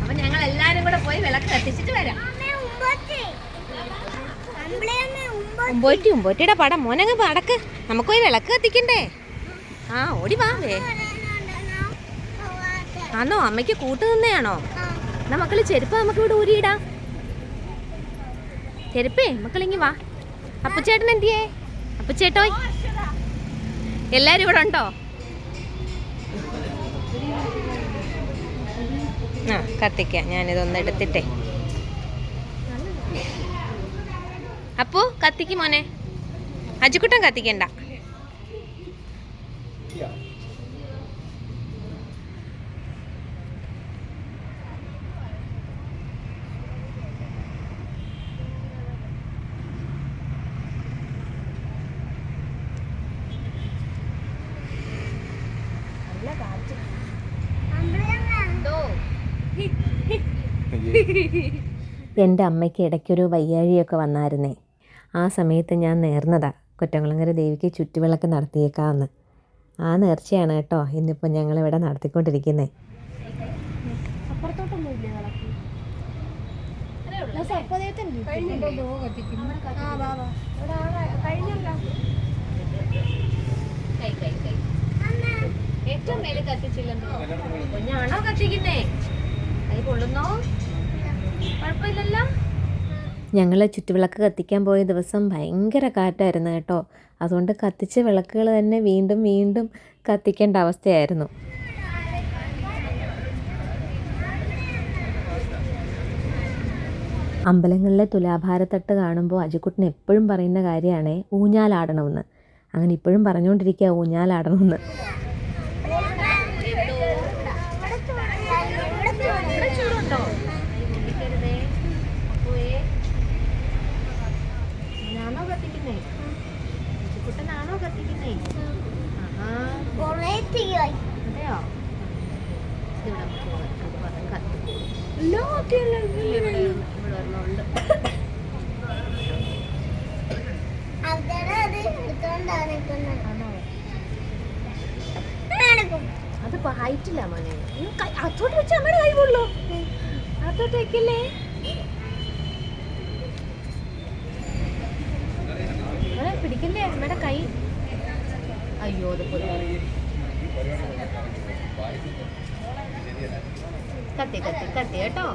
അപ്പൊ ഞങ്ങൾ എല്ലാരും കൂടെ പോയി വിളക്ക് കത്തിച്ചിട്ട് വരാം. ഉമ്പോറ്റി ഉമ്പോറ്റിയുടെ പടം. മോനങ്ങ് പടക്ക് നമുക്ക് പോയി വിളക്ക് കത്തിക്കണ്ടേ? ആ ഓടി വാവേ? ആന്നോ അമ്മയ്ക്ക് കൂട്ട് നിന്നെയാണോ. എന്നാ മക്കൾ ചെരുപ്പ് നമുക്ക് ഇവിടെ ഊരിയിടാം. ചെരുപ്പേ മക്കളിങ്ങി വാ. അപ്പുച്ചേട്ടൻ എന്തിയേ? അപ്പുച്ചേട്ടോയ്. എല്ലാരും ഇവിടെ ഉണ്ടോ? ആ കത്തിക്കാം. ഞാനിതൊന്ന് എടുത്തിട്ടേ. അപ്പോ കത്തിക്ക് മോനെ. അജുക്കുട്ടൻ കത്തിക്കണ്ട. എന്റെ അമ്മയ്ക്ക് ഇടയ്ക്കൊരു വയ്യാഴിയൊക്കെ വന്നായിരുന്നേ. ആ സമയത്ത് ഞാൻ നേർന്നതാ. കുറ്റംകുളങ്ങര ദേവിക്ക് ചുറ്റുവിളക്ക് നടത്തിയേക്കാമെന്ന് ആ നേർച്ചയാണ് കേട്ടോ ഇന്നിപ്പോൾ ഞങ്ങളിവിടെ നടത്തിക്കൊണ്ടിരിക്കുന്നത് ഏറ്റവും മേലെ കത്തിച്ചില്ലെന്നോ കത്തിക്കുന്നേ അത് കൊള്ളുന്നോ കുഴപ്പമില്ലല്ലോ? ഞങ്ങൾ ചുറ്റുവിളക്ക് കത്തിക്കാൻ പോയ ദിവസം ഭയങ്കര കാറ്റായിരുന്നു കേട്ടോ. അതുകൊണ്ട് കത്തിച്ച വിളക്കുകൾ തന്നെ വീണ്ടും വീണ്ടും കത്തിക്കേണ്ട അവസ്ഥയായിരുന്നു. അമ്പലങ്ങളിലെ തുലാഭാരത്തട്ട് കാണുമ്പോൾ അജിക്കുട്ടൻ എപ്പോഴും പറയുന്ന കാര്യമാണ് ഊഞ്ഞാലാടണമെന്ന്. അങ്ങനെ ഇപ്പോഴും പറഞ്ഞുകൊണ്ടിരിക്കുക ഊഞ്ഞാലാടണമെന്ന് ഇവിടെ ചൂടുണ്ടോ? ഞാനോ കത്തിക്കുന്നേ കുട്ടനാണോ കത്തിക്കുന്നേ ആഹാ കുറേ തീയായി. അതെയോ ഇവിടെ നമുക്ക് അത് പറഞ്ഞ് കത്തിക്കും എല്ലാം ഒക്കെയല്ലേ ഇവിടെ ഇവിടെ ഒരെണ്ണമുണ്ട് അവിടെ അത് എടുത്തോണ്ടാ നിൽക്കുന്നത്. ആണോ നടക്കും. അത് ഹൈറ്റില്ല മോനെ അതോട്ട് വെച്ച് അമ്മയുടെ കൈ കൊള്ളു അതോട്ട് വെക്കല്ലേ പിടിക്കല്ലേ അമ്മയുടെ കൈ അയ്യോ അത് കത്തി കത്തി കത്തി കേട്ടോ?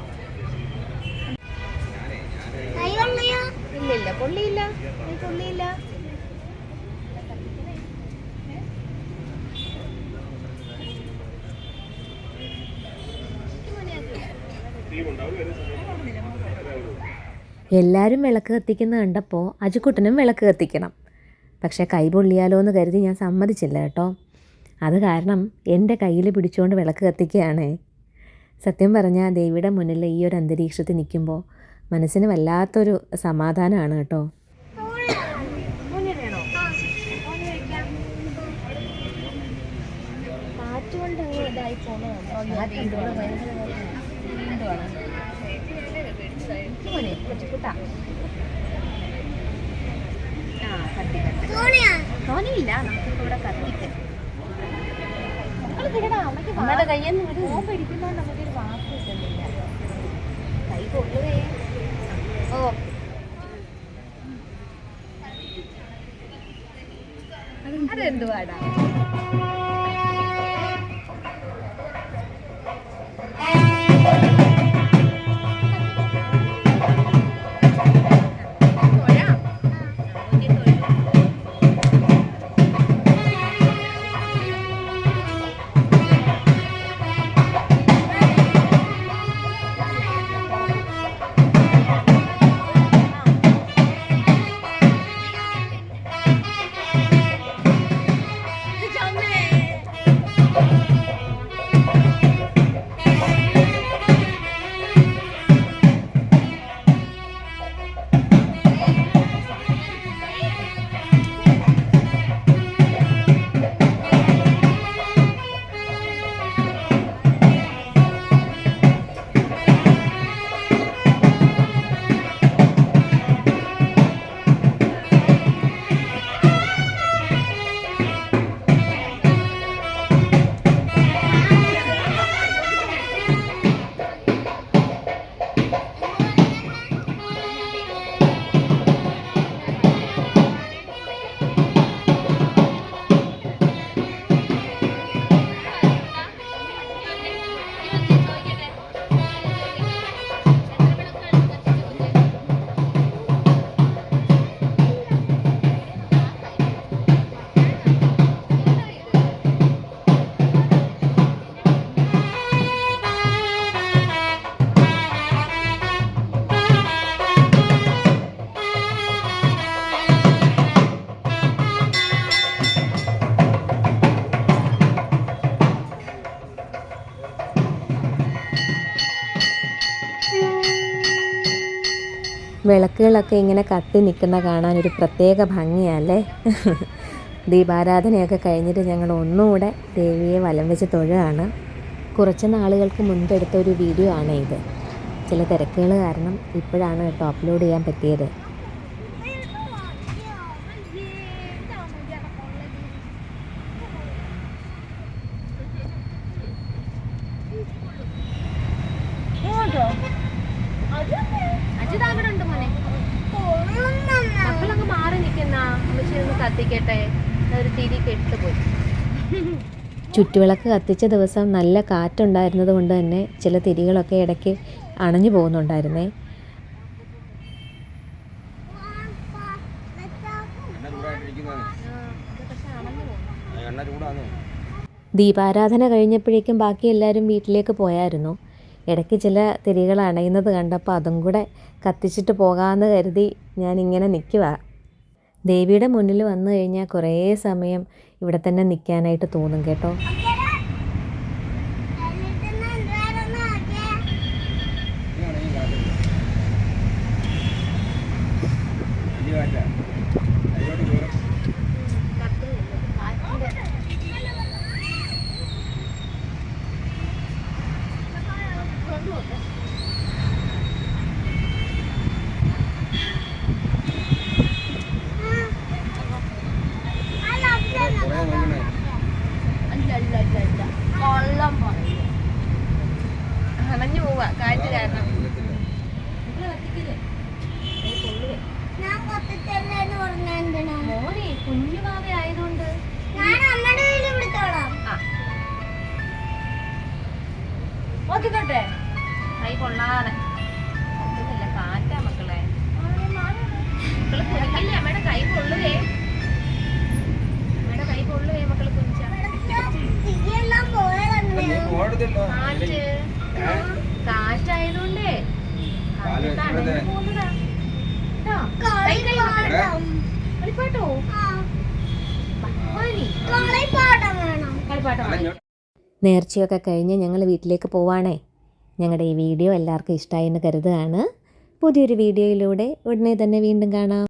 ഇല്ലില്ല പൊള്ളിയില്ല നീ പൊള്ളിയില്ല. എല്ലാവരും വിളക്ക് കത്തിക്കുന്ന കണ്ടപ്പോൾ അജുക്കുട്ടനും വിളക്ക് കത്തിക്കണം. പക്ഷേ കൈ പൊള്ളിയാലോ എന്ന് കരുതി ഞാൻ സമ്മതിച്ചില്ല കേട്ടോ. അത് കാരണം എന്റെ കയ്യിൽ പിടിച്ചുകൊണ്ട് വിളക്ക് കത്തിക്കുകയാണ് സത്യം പറഞ്ഞാൽ ദേവിയുടെ മുന്നിൽ ഈ ഒരു അന്തരീക്ഷത്തിൽ നിൽക്കുമ്പോൾ മനസ്സിന് വല്ലാത്തൊരു സമാധാനമാണ് കേട്ടോ. ഇല്ല നമുക്കിപ്പോ ഇവിടെ കത്തിക്കാം. അമ്മയുടെ കയ്യിൽ നിന്ന് ഫോൺ പിടിക്കുന്നോണ്ട് നമുക്കൊരു വാക്ക് കിട്ടുന്നില്ല. കൈ കൊള്ളുവേ. ഓ. അതെന്തുവാടാ? വിളക്കുകളൊക്കെ ഇങ്ങനെ കത്തി നിൽക്കുന്ന കാണാൻ ഒരു പ്രത്യേക ഭംഗിയല്ലേ? ദീപാരാധനയൊക്കെ കഴിഞ്ഞിട്ട് ഞങ്ങൾ ഒന്നുകൂടെ ദേവിയെ വലം വെച്ച് തൊഴുകയാണ്. കുറച്ച് നാളുകൾക്ക് മുൻപെടുത്ത ഒരു വീഡിയോ ആണ് ഇത്. ചില തിരക്കുകൾ കാരണം ഇപ്പോഴാണ് കേട്ടോ അപ്ലോഡ് ചെയ്യാൻ പറ്റിയത് അജിതാകടുണ്ട് മോനെ മക്കളങ്ങ് മാറി നിൽക്കുന്ന അമ്മച്ചി ചുറ്റുവിളക്ക് കത്തിച്ച ദിവസം നല്ല കാറ്റുണ്ടായിരുന്നത് കൊണ്ട് തന്നെ ചില തിരികളൊക്കെ ഇടയ്ക്ക് അണഞ്ഞു പോകുന്നുണ്ടായിരുന്നേ. ദീപാരാധന കഴിഞ്ഞപ്പോഴേക്കും ബാക്കി എല്ലാവരും വീട്ടിലേക്ക് പോയായിരുന്നു. ഇടയ്ക്ക് ചില തിരികൾ അണയുന്നത് കണ്ടപ്പോൾ അതും കൂടെ കത്തിച്ചിട്ട് പോകാമെന്ന് കരുതി ഞാൻ ഇങ്ങനെ നിൽക്കുക ദേവിയുടെ മുന്നിൽ വന്നു കഴിഞ്ഞാൽ കുറേ സമയം ഇവിടെ തന്നെ നിൽക്കാനായിട്ട് തോന്നും കേട്ടോ Okay കാറ്റ് വലിയ കാറ്റാ അതിലോട്ട് കയറും കുറേ നോക്കണേ അണഞ്ഞു പോവാ കാറ്റ് കാരണം മോനെ കുഞ്ഞു ആയതുകൊണ്ട്. ഞാൻ അമ്മയുടെ കയ്യിൽ പിടിച്ചോളാം നോക്കിക്കോട്ടെ കൈ കൊള്ളാതെ കളിപ്പാട്ടോ. കളിപ്പാട്ടം വേണം. നേർച്ചയൊക്കെ കഴിഞ്ഞ് ഞങ്ങൾ വീട്ടിലേക്ക് പോവാണേ. ഞങ്ങളുടെ ഈ വീഡിയോ എല്ലാവർക്കും ഇഷ്ടമായി എന്ന് കരുതുകയാണ്. പുതിയൊരു വീഡിയോയിലൂടെ ഉടനെ തന്നെ വീണ്ടും കാണാം.